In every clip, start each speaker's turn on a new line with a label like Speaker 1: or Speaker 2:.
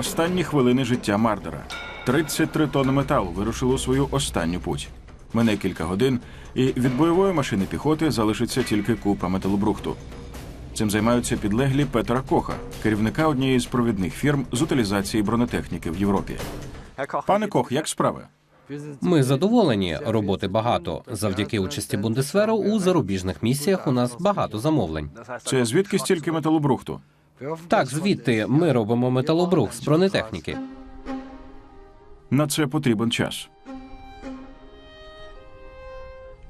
Speaker 1: Останні хвилини життя Мардера. 33 тонни металу вирушили у свою останню путь. Мине кілька годин, і від бойової машини піхоти залишиться тільки купа металобрухту. Цим займаються підлеглі Петера Коха, керівника однієї з провідних фірм з утилізації бронетехніки в Європі. Пане Кох, як справи?
Speaker 2: Ми задоволені. Роботи багато. Завдяки участі Бундесверу у зарубіжних місіях у нас багато замовлень.
Speaker 1: Це звідки стільки металобрухту?
Speaker 2: Так, звідти ми робимо металобрух з бронетехніки.
Speaker 1: На це потрібен час.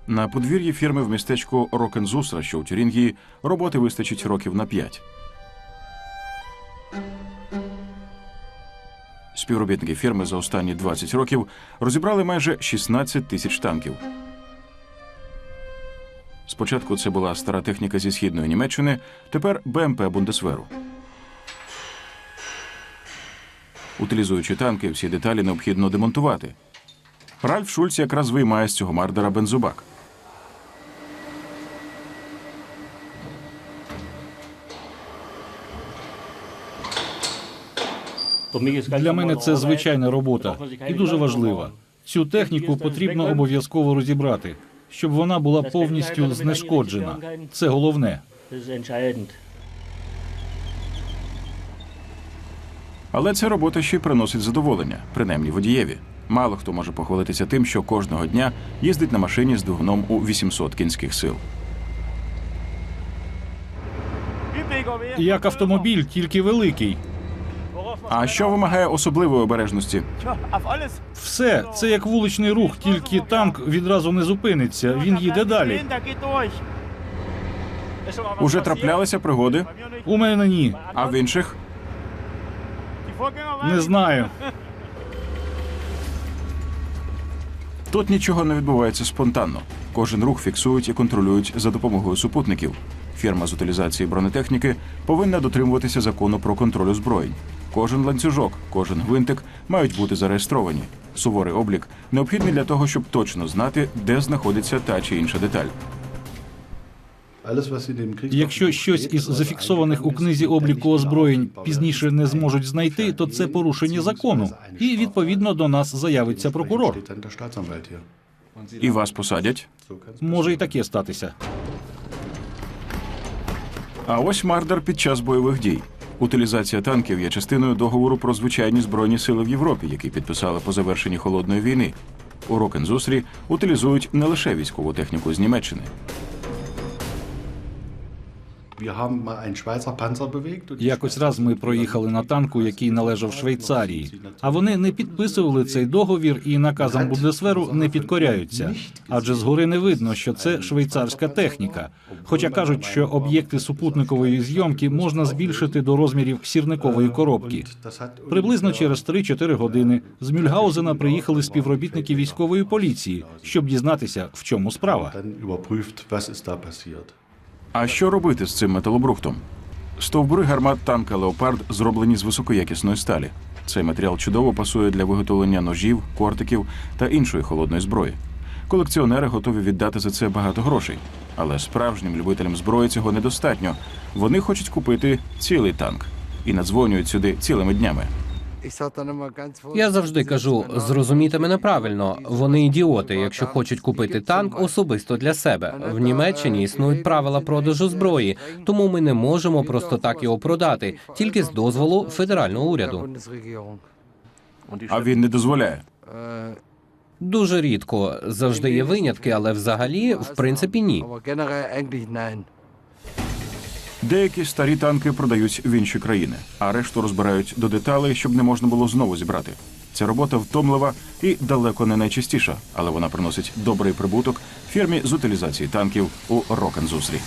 Speaker 1: На подвір'ї фірми в містечку Рокензусра, що у Тюрінгії, роботи вистачить років на п'ять. Співробітники фірми за останні 20 років розібрали майже 16 тисяч танків. Спочатку це була стара техніка зі східної Німеччини, тепер БМП Бундесверу. Утилізуючи танки, всі деталі необхідно демонтувати. Ральф Шульц якраз виймає з цього мардера бензобак.
Speaker 3: Для мене це звичайна робота і дуже важлива. Цю техніку потрібно обов'язково розібрати, щоб вона була повністю знешкоджена. Це головне.
Speaker 1: Але ця робота ще й приносить задоволення, принаймні водієві. Мало хто може похвалитися тим, що кожного дня їздить на машині з двигуном у 800 кінських сил.
Speaker 3: Як автомобіль, тільки великий.
Speaker 1: А що вимагає особливої обережності?
Speaker 3: Все це як вуличний рух, тільки танк відразу не зупиниться. Він їде далі.
Speaker 1: Уже траплялися пригоди,
Speaker 3: У мене ні.
Speaker 1: а в інших
Speaker 3: Не знаю.
Speaker 1: тут нічого не відбувається спонтанно. Кожен рух фіксують і контролюють за допомогою супутників. Фірма з утилізації бронетехніки повинна дотримуватися закону про контроль озброєнь. Кожен ланцюжок, кожен гвинтик мають бути зареєстровані. Суворий облік необхідний для того, щоб точно знати, де знаходиться та чи інша деталь.
Speaker 3: Якщо щось із зафіксованих у книзі обліку озброєнь пізніше не зможуть знайти, то це порушення закону, і відповідно до нас заявиться прокурор.
Speaker 1: І вас посадять.
Speaker 3: Може і таке статися.
Speaker 1: А ось Мардер під час бойових дій. Утилізація танків є частиною договору про звичайні збройні сили в Європі, який підписали по завершенні холодної війни. У Рокензусрі утилізують не лише військову техніку з Німеччини.
Speaker 3: Якось раз ми проїхали на танку, який належав Швейцарії. А вони не підписували цей договір і наказам Бундесверу не підкоряються. Адже згори не видно, що це швейцарська техніка. Хоча кажуть, що об'єкти супутникової зйомки можна збільшити до розмірів сірникової коробки. Приблизно через 3-4 години з Мюльгаузена приїхали співробітники військової поліції, щоб дізнатися, в чому справа.
Speaker 1: А що робити з цим металобрухтом? Стовбури гармат танка Леопард зроблені з високоякісної сталі. Цей матеріал чудово пасує для виготовлення ножів, кортиків та іншої холодної зброї. Колекціонери готові віддати за це багато грошей. Але справжнім любителям зброї цього недостатньо. Вони хочуть купити цілий танк і надзвонюють сюди цілими днями.
Speaker 2: Я завжди кажу: зрозумійте мене правильно. Вони ідіоти, якщо хочуть купити танк особисто для себе. В Німеччині існують правила продажу зброї, тому ми не можемо просто так його продати, тільки з дозволу федерального уряду.
Speaker 1: А він не дозволяє.
Speaker 2: Дуже рідко завжди є винятки, але взагалі, в принципі, ні.
Speaker 1: Деякі старі танки продають в інші країни, а решту розбирають до деталей, щоб не можна було знову зібрати. Ця робота втомлива і далеко не найчастіша, але вона приносить добрий прибуток фірмі з утилізації танків у Рокензусрі.